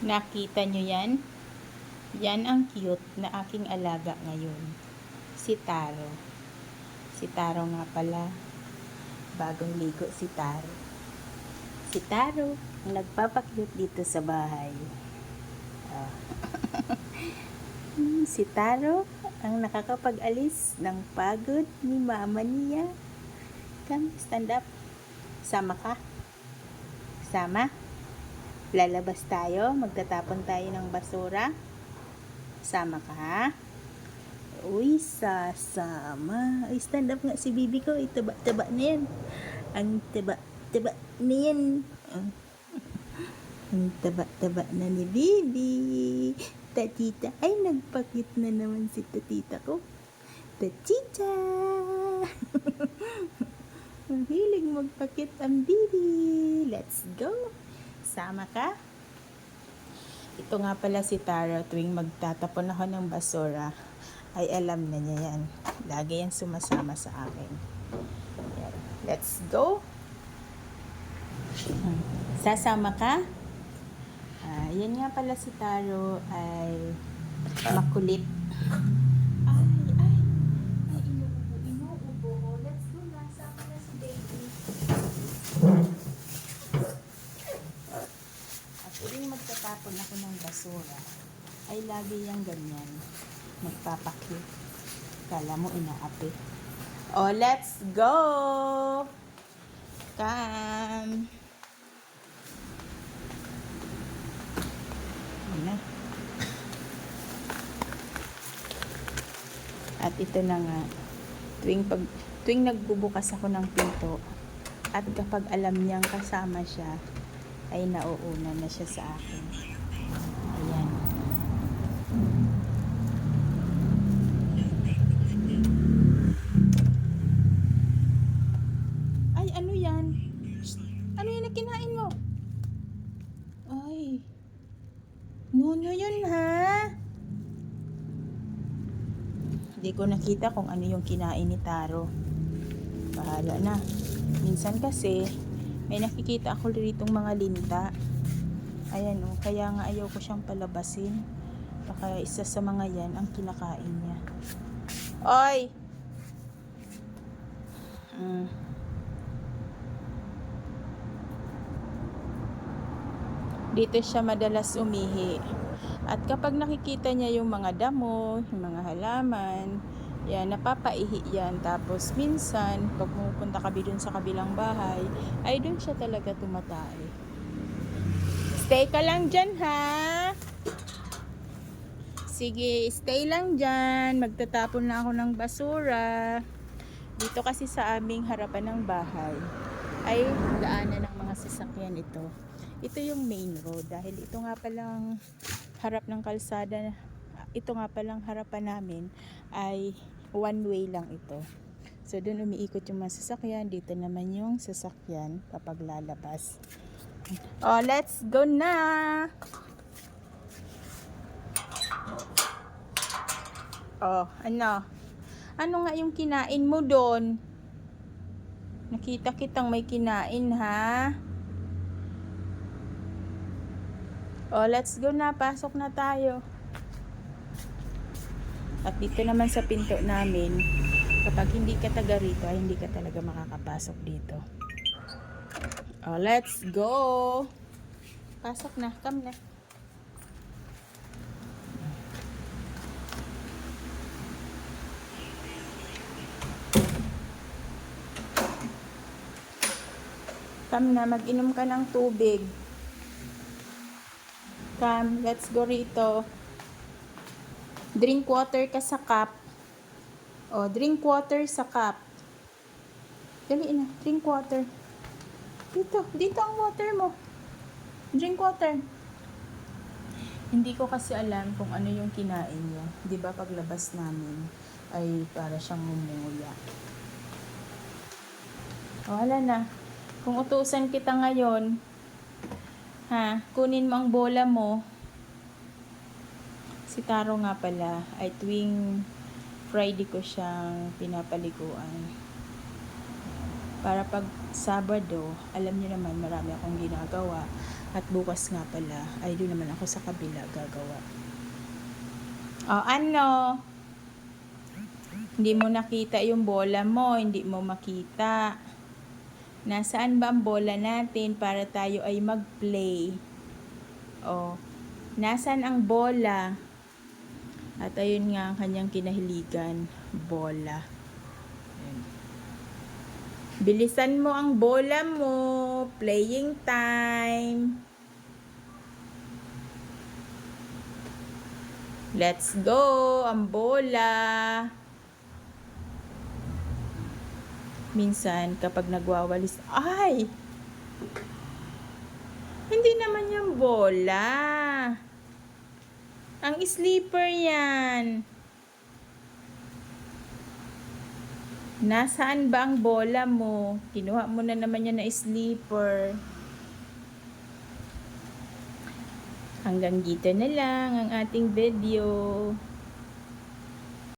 Nakita nyo yan? Yan ang cute na aking alaga ngayon. Si Taro. Si Taro nga pala. Bagong ligo si Taro. Si Taro, ang nagpapakyut dito sa bahay. Ah. Hmm, si Taro, ang nakakapag-alis ng pagod ni mama niya. Come, stand up. Sama ka. Sama. Lalabas tayo, magtatapon tayo ng basura. Sama ka, ha? Uy, sasama. Uy, stand up nga si bibi ko. Itaba-taba na yan. Ang taba-taba na yan. Ang taba-taba na ni bibi. Tatita. Ay, nagpakit na naman si tatita ko. Tatita. Ang hilig magpakit ang bibi. Let's go. Sama ka? Ito nga pala si Tara tuwing magtatapon ako ng basura ay alam na niya yan. Lagi yan sumasama sa akin. Let's go. Sasama ka? Ah, yan nga pala si Taro ay makulit. Ay, ay. Ay, inuubo, inuubo. Let's go na. Sama na si baby. At tuwing magtatapon ako basura, ay lagi yung ganyan. Magpapakit. Kala mo inaapi. Oh, let's go! Come! Na. At ito na nga, tuwing, pag, tuwing nagbubukas ako ng pinto, at kapag alam niyang kasama siya, ay nauuna na siya sa akin. Hindi ko nakita kung ano yung kinain ni Taro. Bahala na. Minsan kasi, may nakikita ako ritong mga linta. Ayan o, kaya nga ayaw ko siyang palabasin. Baka isa sa mga yan ang kinakain niya. Oy! Mm. Dito siya madalas umihi. At kapag nakikita niya yung mga damo, yung mga halaman, yan, napapaihi yan. Tapos minsan, pag pumupunta kami dun sa kabilang bahay, ay dun siya talaga tumatay. Stay ka lang dyan, ha? Sige, stay lang dyan. Magtatapon na ako ng basura. Dito kasi sa aming harapan ng bahay, ay daanan ng mga sasakyan ito. Ito yung main road dahil ito nga palang harap ng kalsada, ito nga palang harapan namin ay one way lang ito. So doon umiikot yung mga sasakyan, dito naman yung sasakyan kapag lalabas. Oh, let's go na! Oh, ano? Ano nga yung kinain mo doon? Nakita kitang may kinain, ha? Oh, let's go na. Pasok na tayo. At dito naman sa pinto namin, kapag hindi ka taga rito, ay hindi ka talaga makakapasok dito. Oh, let's go! Pasok na. Come na. Come na, mag-inom ka ng tubig. Come, let's go rito. Drink water ka sa cup. O, drink water sa cup. Dali na, drink water. Dito, dito ang water mo. Drink water. Hindi ko kasi alam kung ano yung kinain niya. Di ba paglabas namin ay para siyang mumuya. O, wala na. Kung utusan kita ngayon, ha, kunin mo ang bola mo. Si Taro nga pala, ay tuwing Friday ko siyang pinapaliguan. Para pag Sabado, alam niyo naman marami akong ginagawa. At bukas nga pala, ay doon naman ako sa kabila gagawa. O ano? Hindi mo nakita yung bola mo, hindi mo makita. Nasaan ba ang bola natin para tayo ay mag-play? O, nasaan ang bola? At ayun nga ang kanyang kinahiligan, bola. Bilisan mo ang bola mo. Playing time. Let's go! Ang bola. Minsan, kapag nagwawalis, ay! Hindi naman yung bola. Ang sleeper yan. Nasaan ba ang bola mo? Kinuha mo na naman yan na sleeper. Hanggang dito na lang ang ating video.